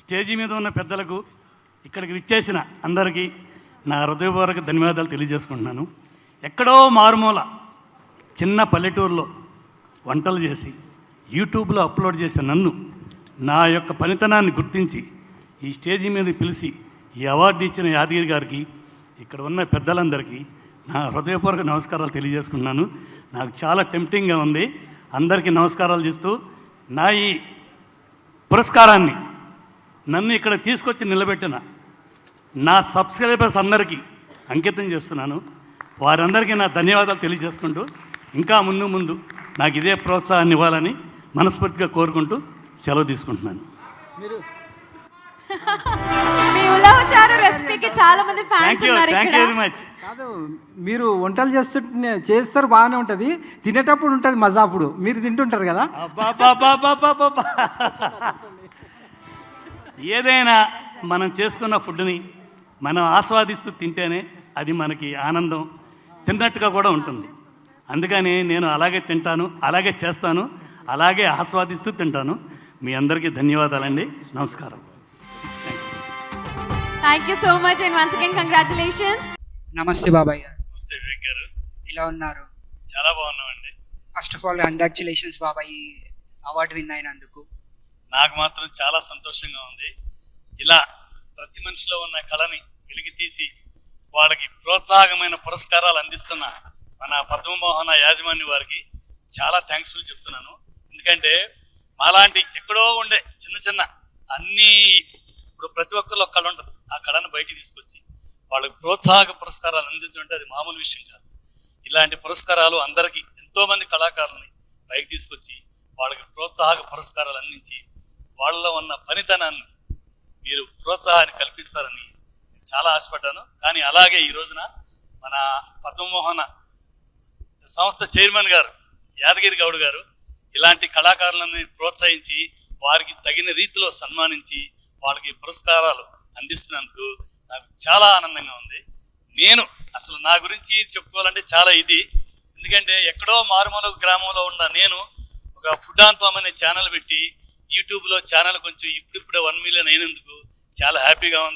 Stage మీద ఉన్న పెద్దలకు ఇక్కడికి విచ్చేసిన అందరికీ నా హృదయపూర్వక ధన్యవాదాలు తెలియజేసుకుంటున్నాను. ఎక్కడో మారుమూల చిన్న పల్లెటూరులో వంటలు చేసి యూట్యూబ్లో అప్లోడ్ చేసిన నన్ను నా యొక్క పనితనాన్ని గుర్తించి ఈ స్టేజీ మీద పిలిచి ఈ అవార్డు ఇచ్చిన యాదగిరి గారికి ఇక్కడ ఉన్న పెద్దలందరికీ నా హృదయపూర్వక నమస్కారాలు తెలియజేసుకున్నాను నాకు చాలా టెంప్టింగ్గా ఉంది. అందరికీ నమస్కారాలు చేస్తూ నా ఈ పురస్కారాన్ని నన్ను ఇక్కడ తీసుకొచ్చి నిలబెట్టిన నా సబ్స్క్రైబర్స్ అందరికీ అంకితం చేస్తున్నాను. వారందరికీ నా ధన్యవాదాలు తెలియజేసుకుంటూ ఇంకా ముందు ముందు నాకు ఇదే ప్రోత్సాహాన్ని ఇవ్వాలని మనస్ఫూర్తిగా కోరుకుంటూ సెలవు తీసుకుంటున్నాను. మీరు మీ ఉలవచారు రెసిపీకి చాలా మంది థ్యాంక్ ఫ్యాన్స్ యూ ఉన్నారు థ్యాంక్ ఇక్కడ. యూ వెరీ మచ్ కాదు మీరు వంటలు చేస్తుంటే చేస్తారు బాగానే ఉంటుంది. తినేటప్పుడు ఉంటుంది మజా అప్పుడు మీరు తింటుంటారు కదా. ఏదైనా మనం చేసుకున్న ఫుడ్ని మనం ఆస్వాదిస్తూ తింటేనే అది మనకి ఆనందం తిన్నట్టుగా కూడా ఉంటుంది. అందుకని నేను అలాగే తింటాను అలాగే చేస్తాను అలాగే ఆస్వాదిస్తూ తింటాను. మీ అందరికీ ధన్యవాదాలండి. నమస్కారం. Thank you so much and once again congratulations నమస్తే బాబాయ్ గారు. నమస్తే వివేక్ గారు. ఎలా ఉన్నారు? చాలా బాగున్నామండి. ఫస్ట్ ఆఫ్ ఆల్ కంగ్రాచులేషన్స్ బాబాయ్ ఈ అవార్డు విన్ అయినందుకు. నాకు మాత్రం చాలా సంతోషంగా ఉంది. ఇలా ప్రతి మనిషిలో ఉన్న కళని వెలికి తీసి వాళ్ళకి ప్రోత్సాహకమైన పురస్కారాలు అందిస్తున్న మన పద్మమోహన యాజమాన్య వారికి చాలా థ్యాంక్స్ఫుల్ చెప్తున్నాను. ఎందుకంటే మాలాంటి ఎక్కడో ఉండే చిన్న చిన్న అన్ని ఇప్పుడు ప్రతి ఒక్కరిలో ఒక కళ ఉంటుంది. ఆ కళను బయటికి తీసుకొచ్చి వాళ్ళకి ప్రోత్సాహక పురస్కారాలు అందించడం అది మామూలు విషయం కాదు. ఇలాంటి పురస్కారాలు అందరికీ ఎంతోమంది కళాకారులని పైకి తీసుకొచ్చి వాళ్ళకి ప్రోత్సాహక పురస్కారాలు అందించి వాళ్ళలో ఉన్న పనితనాన్ని మీరు ప్రోత్సాహాన్ని కల్పిస్తారని నేను చాలా ఆశపడ్డాను. కానీ అలాగే ఈ రోజున మన పద్మమోహన సంస్థ చైర్మన్ గారు యాదగిరి గౌడ్ గారు ఇలాంటి కళాకారులని ప్రోత్సహించి వారికి తగిన రీతిలో సన్మానించి వాళ్ళకి పురస్కారాలు అందిస్తున్నందుకు నాకు చాలా ఆనందంగా ఉంది. నేను అసలు నా గురించి చెప్పుకోవాలంటే చాలా ఇది. ఎందుకంటే ఎక్కడో మారుమూల గ్రామంలో ఉన్న నేను ఒక ఫుడ్ ఆన్ ఫామ్ అనే ఛానల్ పెట్టి యూట్యూబ్లో ఛానల్ కొంచెం ఇప్పుడిప్పుడే వన్ మిలియన్ అయినందుకు చాలా హ్యాపీగా ఉంది.